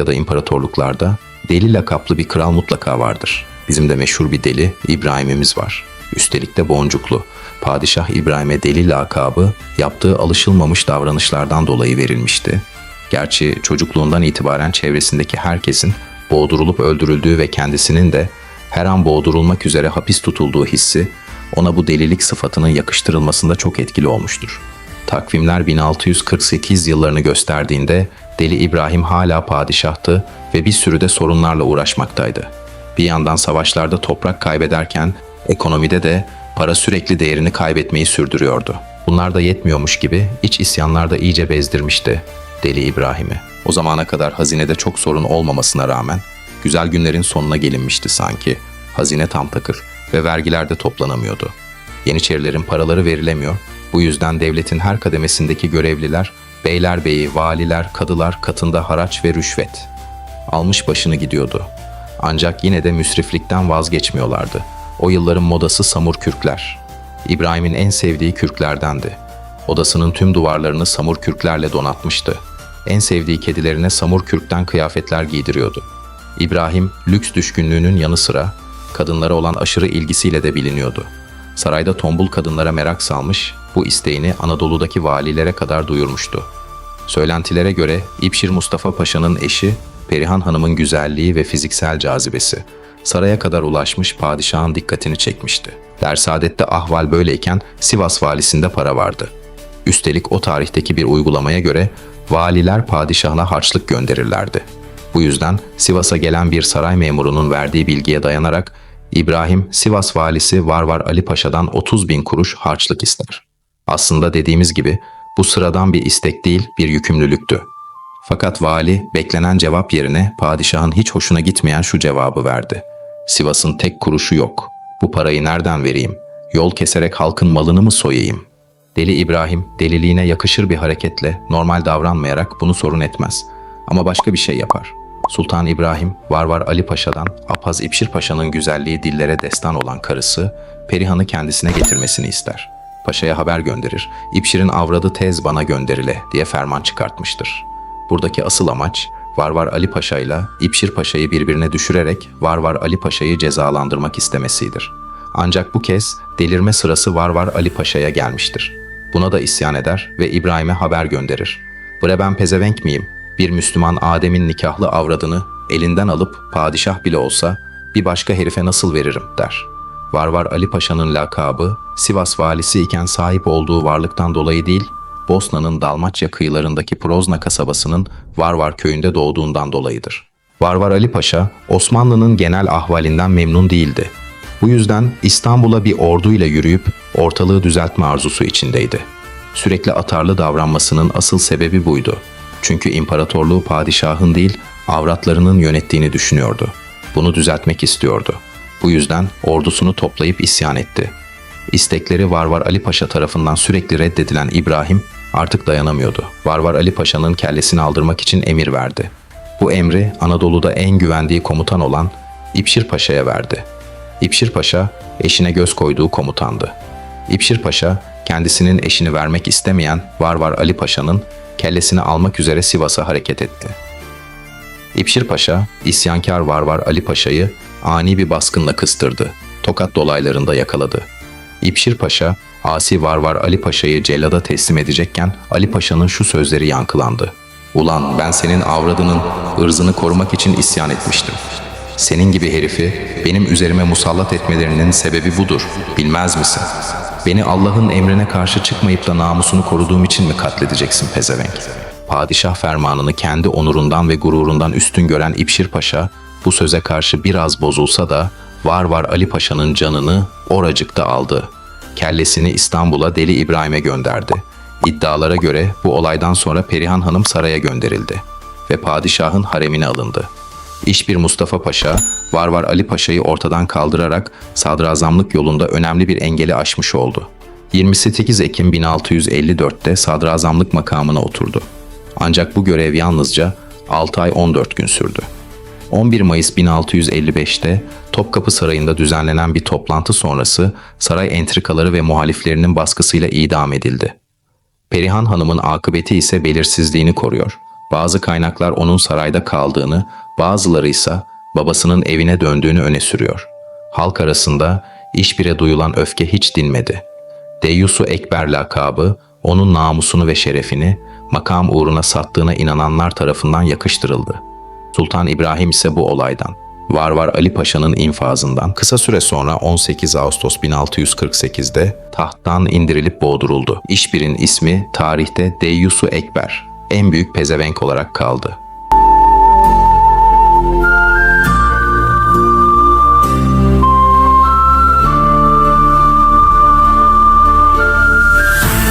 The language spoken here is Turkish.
ya da imparatorluklarda deli lakaplı bir kral mutlaka vardır. Bizim de meşhur bir deli İbrahim'imiz var. Üstelik de boncuklu. Padişah İbrahim'e deli lakabı yaptığı alışılmamış davranışlardan dolayı verilmişti. Gerçi çocukluğundan itibaren çevresindeki herkesin boğdurulup öldürüldüğü ve kendisinin de her an boğdurulmak üzere hapis tutulduğu hissi ona bu delilik sıfatının yakıştırılmasında çok etkili olmuştur. Takvimler 1648 yıllarını gösterdiğinde Deli İbrahim hala padişahtı ve bir sürü de sorunlarla uğraşmaktaydı. Bir yandan savaşlarda toprak kaybederken ekonomide de para sürekli değerini kaybetmeyi sürdürüyordu. Bunlar da yetmiyormuş gibi iç isyanlar da iyice bezdirmişti Deli İbrahim'i. O zamana kadar hazinede çok sorun olmamasına rağmen güzel günlerin sonuna gelinmişti sanki. Hazine tam takır ve vergiler de toplanamıyordu. Yeniçerilerin paraları verilemiyor. Bu yüzden devletin her kademesindeki görevliler, beylerbeyi, valiler, kadılar katında haraç ve rüşvet. Almış başını gidiyordu. Ancak yine de müsriflikten vazgeçmiyorlardı. O yılların modası samur kürkler. İbrahim'in en sevdiği kürklerdendi. Odasının tüm duvarlarını samur kürklerle donatmıştı. En sevdiği kedilerine samur kürkten kıyafetler giydiriyordu. İbrahim lüks düşkünlüğünün yanı sıra kadınlara olan aşırı ilgisiyle de biliniyordu. Sarayda tombul kadınlara merak salmış, bu isteğini Anadolu'daki valilere kadar duyurmuştu. Söylentilere göre İpşir Mustafa Paşa'nın eşi Perihan Hanım'ın güzelliği ve fiziksel cazibesi saraya kadar ulaşmış padişahın dikkatini çekmişti. Dersaadet'te ahval böyleyken Sivas valisinde para vardı. Üstelik o tarihteki bir uygulamaya göre valiler padişahına harçlık gönderirlerdi. Bu yüzden Sivas'a gelen bir saray memurunun verdiği bilgiye dayanarak İbrahim Sivas valisi Varvar Ali Paşa'dan 30 bin kuruş harçlık ister. Aslında dediğimiz gibi bu sıradan bir istek değil bir yükümlülüktü. Fakat vali beklenen cevap yerine padişahın hiç hoşuna gitmeyen şu cevabı verdi. Sivas'ın tek kuruşu yok. Bu parayı nereden vereyim? Yol keserek halkın malını mı soyayım? Deli İbrahim deliliğine yakışır bir hareketle normal davranmayarak bunu sorun etmez. Ama başka bir şey yapar. Sultan İbrahim, Varvar Ali Paşa'dan Apaz İpşir Paşa'nın güzelliği dillere destan olan karısı Perihan'ı kendisine getirmesini ister. Paşa'ya haber gönderir. İpşir'in avradı tez bana gönderile diye ferman çıkartmıştır. Buradaki asıl amaç Varvar Ali Paşa ile İpşir Paşa'yı birbirine düşürerek Varvar Ali Paşa'yı cezalandırmak istemesidir. Ancak bu kez delirme sırası Varvar Ali Paşa'ya gelmiştir. Buna da isyan eder ve İbrahim'e haber gönderir. Bre ben pezevenk miyim? Bir Müslüman Adem'in nikahlı avradını elinden alıp padişah bile olsa bir başka herife nasıl veririm der. Varvar Ali Paşa'nın lakabı Sivas valisi iken sahip olduğu varlıktan dolayı değil, Bosna'nın Dalmaçya kıyılarındaki Prozna kasabasının Varvar köyünde doğduğundan dolayıdır. Varvar Ali Paşa, Osmanlı'nın genel ahvalinden memnun değildi. Bu yüzden İstanbul'a bir orduyla yürüyüp ortalığı düzeltme arzusu içindeydi. Sürekli atarlı davranmasının asıl sebebi buydu. Çünkü imparatorluğu padişahın değil, avratlarının yönettiğini düşünüyordu. Bunu düzeltmek istiyordu. Bu yüzden ordusunu toplayıp isyan etti. İstekleri Varvar Ali Paşa tarafından sürekli reddedilen İbrahim artık dayanamıyordu. Varvar Ali Paşa'nın kellesini aldırmak için emir verdi. Bu emri Anadolu'da en güvendiği komutan olan İpşir Paşa'ya verdi. İpşir Paşa eşine göz koyduğu komutandı. İpşir Paşa kendisinin eşini vermek istemeyen Varvar Ali Paşa'nın kellesini almak üzere Sivas'a hareket etti. İpşir Paşa, isyankar Varvar Ali Paşa'yı ani bir baskınla kıstırdı. Tokat dolaylarında yakaladı. İpşir Paşa, asi Varvar Ali Paşa'yı cellada teslim edecekken Ali Paşa'nın şu sözleri yankılandı. Ulan ben senin avradının ırzını korumak için isyan etmiştim. Senin gibi herifi benim üzerime musallat etmelerinin sebebi budur. Bilmez misin? Beni Allah'ın emrine karşı çıkmayıp da namusunu koruduğum için mi katledeceksin pezevenk? Padişah fermanını kendi onurundan ve gururundan üstün gören İpşir Paşa bu söze karşı biraz bozulsa da var var Ali Paşa'nın canını oracıkta aldı. Kellesini İstanbul'a Deli İbrahim'e gönderdi. İddialara göre bu olaydan sonra Perihan Hanım saraya gönderildi ve padişahın haremine alındı. İş bir Mustafa Paşa, Varvar Ali Paşa'yı ortadan kaldırarak sadrazamlık yolunda önemli bir engeli aşmış oldu. 28 Ekim 1654'te sadrazamlık makamına oturdu. Ancak bu görev yalnızca 6 ay 14 gün sürdü. 11 Mayıs 1655'te Topkapı Sarayı'nda düzenlenen bir toplantı sonrası saray entrikaları ve muhaliflerinin baskısıyla idam edildi. Perihan Hanım'ın akıbeti ise belirsizliğini koruyor. Bazı kaynaklar onun sarayda kaldığını, bazıları ise babasının evine döndüğünü öne sürüyor. Halk arasında işbire duyulan öfke hiç dinmedi. Deyyusu Ekber lakabı onun namusunu ve şerefini makam uğruna sattığına inananlar tarafından yakıştırıldı. Sultan İbrahim ise bu olaydan, Varvar Ali Paşa'nın infazından kısa süre sonra 18 Ağustos 1648'de tahttan indirilip boğduruldu. İşbir'in ismi tarihte Deyyusu Ekber, en büyük pezevenk olarak kaldı.